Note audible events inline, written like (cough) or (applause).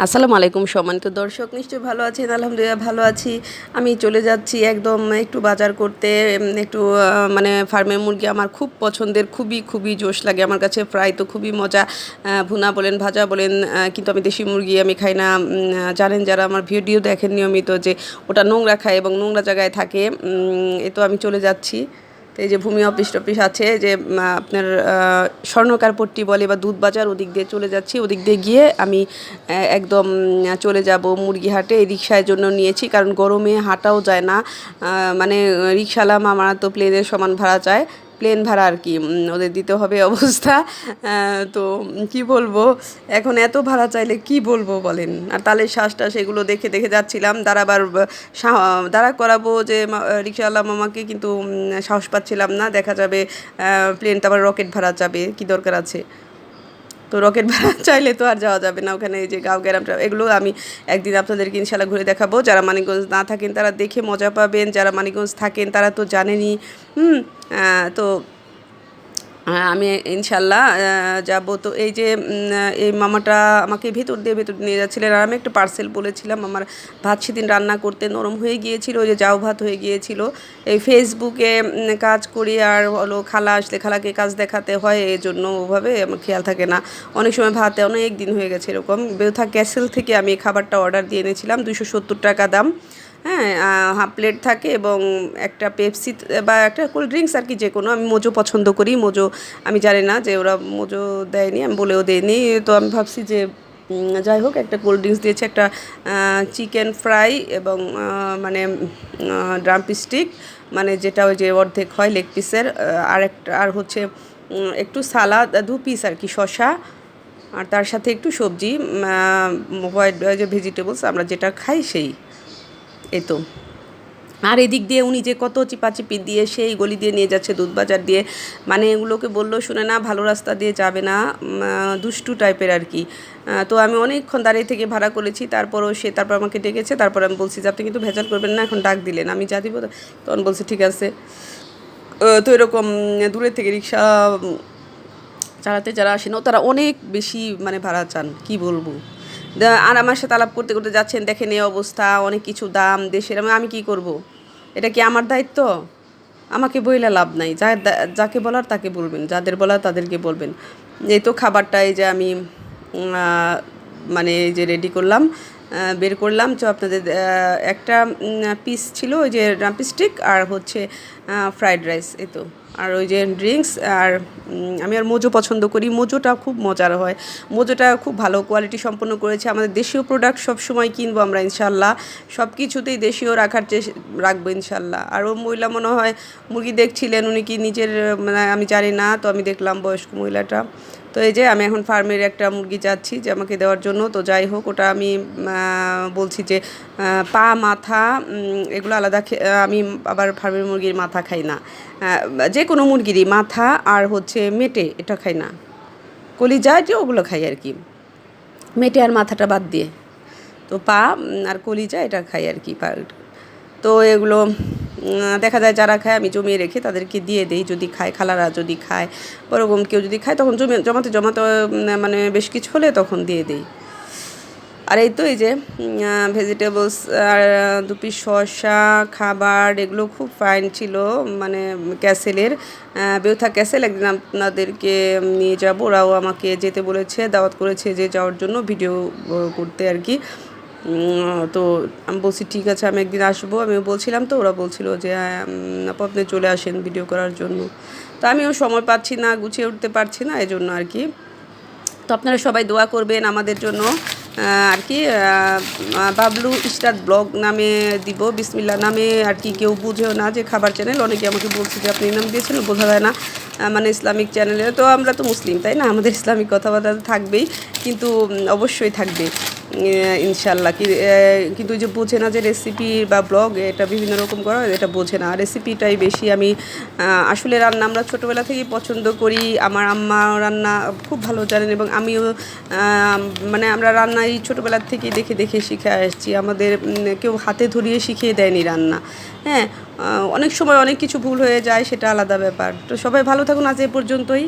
আসসালামু আলাইকুম সম্মানিত দর্শক, নিশ্চয়ই ভালো আছেন? আলহামদুলিল্লাহ ভালো আছি। আমি চলে যাচ্ছি একদম একটু বাজার করতে একটু মানে ফার্মের মুরগি আমার খুব পছন্দের, খুবই খুবই জোশ লাগে। আমার কাছে ফ্রাই তো খুবই মজা ভুনা বলেন, ভাজা বলেন কিন্তু আমি দেশি মুরগি আমি খাই না। জানেন যারা আমার ভিডিও দেখেন নিয়মিত যে ওটা নোংরা খায় এবং নোংরা জায়গায় থাকে এ তো আমি চলে যাচ্ছি। তো এই যে ভূমি অফিস টফিস আছে, যে আপনার স্বর্ণকার পট্টি বলে বা দুধ বাজার, ওদিক দিয়ে চলে যাচ্ছি, ওদিক দিয়ে গিয়ে আমি একদম চলে যাব মুরগি হাটে, এই রিক্সার জন্য নিয়েছি, কারণ গরমে হাঁটাও যায় না মানে রিক্সাওয়ালা মামারা তো প্লেনের সমান ভাড়া চায় প্লেন ভাড়া আর কি ওদের দিতে হবে (laughs) অবস্থা। তো কি বলব, এখন এত ভাড়া চাইলে কি বলব বলেন? আর তালের শ্বাসটা সেগুলো দেখে দেখে যাচ্ছিলাম। দাঁড়াবার দাঁড়া করাবো যে রিক্সাওয়ালা মামাকে কিন্তু সাহস পাচ্ছিলাম না। দেখা যাবে প্লেনটা আবার রকেট ভাড়া যাবে কি দরকার আছে? তো রকেট ভাড়া (laughs) চাইলে তো আর যাওয়া যাবে না। ওখানে এই যে গাঁও গ্রামটা এগুলো আমি একদিন আপনাদেরকে ইনশাল্লাহ ঘুরে দেখাবো। যারা মানিকগঞ্জ না থাকেন তারা দেখে মজা পাবেন। যারা মানিকগঞ্জ থাকেন তারা তো জানেনই। হুম তো আমি ইনশাল্লাহ যাব। তো এই যে এই মামাটা আমাকে ভেতর দিয়ে ভেতর নিয়ে যাচ্ছিলেন। আর আমি একটা পার্সেল বলেছিলাম, আমার ভাত সেদিন রান্না করতে নরম হয়ে গিয়েছিল, ওই যে জাউ ভাত হয়ে গিয়েছিল। এই ফেসবুকে কাজ করি আর হলো খালা আসলে খালাকে কাজ দেখাতে হয়, এই জন্য ওভাবে আমার খেয়াল থাকে না। অনেক সময় ভাতে অনেক দিন হয়ে গেছে এরকম। বেউথা ক্যাসেল থেকে আমি খাবারটা অর্ডার দিয়ে এনেছিলাম দুশো সত্তর টাকা দাম। হ্যাঁ হাফ প্লেট থাকে এবং একটা পেপসি বা একটা কোল্ড ড্রিঙ্কস আর কি যে কোনো আমি মোজো পছন্দ করি, মোজো আমি জানি না যে ওরা মোজো দেয়নি, আমি বলেও দেয়নি তো আমি ভাবছি যে যাই হোক, একটা কোল্ড ড্রিঙ্কস দিয়েছে, একটা চিকেন ফ্রাই এবং মানে ড্রাম স্টিক মানে যেটা ওই যে অর্ধেক হয় লেগ পিসের আর একটা, আর হচ্ছে একটু সালাদ দু পিস আর কি শশা আর তার সাথে একটু সবজি হোয়াইট যে ভেজিটেবলস আমরা যেটা খাই সেই। এই তো আর এদিক দিয়ে উনি যে কত চিপাচিপি দিয়ে সেই গলি দিয়ে নিয়ে যাচ্ছে দুধ বাজার দিয়ে মানে এগুলোকে বলল শুনে না, ভালো রাস্তা দিয়ে যাবে না দুষ্টু টাইপের আর কি। তো আমি অনেকক্ষণ দাঁড়িয়ে থেকে ভাড়া করেছি, তারপরও সে, তারপর আমাকে ডেকেছে, তারপর আমি বলছি যে, আপনি কিন্তু ভেজাল করবেন না, এখন ডাক দিলেন, আমি যা দিব তখন বলছে, ঠিক আছে। তো এরকম দূরের থেকে রিক্সা চালাতে যারা আসেন তারা অনেক বেশি মানে ভাড়া চান, কি বলব? আর আমার সাথে আলাপ করতে করতে যাচ্ছেন, দেখেন এই অবস্থা, অনেক কিছু দাম, দেশের, আমি কি করব। এটা কি আমার দায়িত্ব আমাকে বইলে লাভ নাই যা যাকে বলার তাকে বলবেন, যাদের বলার তাদেরকে বলবেন এই তো খাবারটা, এই যে আমি মানে এই যে রেডি করলাম বের করলাম। তো আপনাদের একটা পিস ছিল ওই যে স্টিক আর হচ্ছে ফ্রাইড রাইস এই তো আর ওই যে ড্রিঙ্কস আর আমি আর মোজো পছন্দ করি। মোজোটা খুব মজার হয়। মোজোটা খুব ভালো কোয়ালিটি সম্পন্ন করেছে। আমাদের দেশীয় প্রোডাক্ট সব সময় কিনবো আমরা, ইনশাল্লাহ। সব কিছুতেই দেশীয় রাখার চেষ্টা রাখব, ইনশাল্লাহ। আর ও মহিলা মনে হয়, মুরগি দেখছিলেন, উনি কি নিজের মানে আমি জানি না, তো আমি দেখলাম বয়স্ক মহিলাটা। তো এই যে আমি এখন ফার্মের একটা মুরগি যাচ্ছি যে আমাকে দেওয়ার জন্য। তো যাই হোক, ওটা আমি বলছি যে পা, মাথা এগুলো আলাদা আমি আবার ফার্মের মুরগির মাথা খাই না। যে কোনো মুরগিরই মাথা আর হচ্ছে মেটে, এটা খাই না। কলি কলিজা যে ওগুলো খাই আর কি। মেটে আর মাথাটা বাদ দিয়ে। তো পা আর কলিজা এটা খাই আর কি তো এগুলো দেখা যায় যারা খায় আমি জমিয়ে রেখে তাদেরকে দিয়ে দিই যদি খায় খালারা যদি খায় ওরকম কেউ যদি খায় তখন জমে জমাতে জমাতে মানে বেশ কিছু হলে তখন দিয়ে দিই। আর এই তো এই যে ভেজিটেবলস আর আহ, দু শসা খাবার এগুলো খুব ফাইন ছিল মানে ক্যাসেলের। বেউথা ক্যাসেল একদিন আপনাদেরকে নিয়ে যাব ওরাও আমাকে যেতে বলেছে দাওয়াত করেছে যে যাওয়ার জন্য ভিডিও করতে আর কি। তো আমি বলছি, ঠিক আছে, আমি একদিন আসব। আমি বলছিলাম তো, ওরা বলছিল যে আপু আপনি চলে আসেন ভিডিও করার জন্য। তো আমিও সময় পাচ্ছি না, গুছিয়ে উঠতে পারছি না এই জন্য আর কি। তো আপনারা সবাই দোয়া করবেন আমাদের জন্য আর কি বাবলু ইস্টার ব্লগ নামে দিব বিসমিল্লা নামে আর কি, কেউ বুঝেও না যে খাবার চ্যানেল অনেকে আমাকে বলছে যে, আপনি নাম দিয়েছেন, বোঝা যায় না। মানে ইসলামিক চ্যানেলে তো আমরা তো মুসলিম, তাই না? আমাদের ইসলামিক কথাবার্তা থাকবেই, কিন্তু অবশ্যই থাকবে। ইনশাল্লাহ। কিন্তু যে বোঝে না যে রেসিপি বা ব্লগ এটা বিভিন্ন রকম করা এটা বোঝে না। রেসিপিটাই বেশি আমি আসলে রান্না আমরা ছোটোবেলা থেকেই পছন্দ করি। আমার আম্মা রান্না খুব ভালো জানেন এবং আমিও মানে আমরা রান্না এই ছোটোবেলার থেকেই দেখে দেখে শিখে আসছি। আমাদের কেউ হাতে ধরিয়ে শিখিয়ে দেয়নি রান্না। হ্যাঁ অনেক সময় অনেক কিছু ভুল হয়ে যায়, সেটা আলাদা ব্যাপার। তো সবাই ভালো থাকুন আজ এ পর্যন্তই।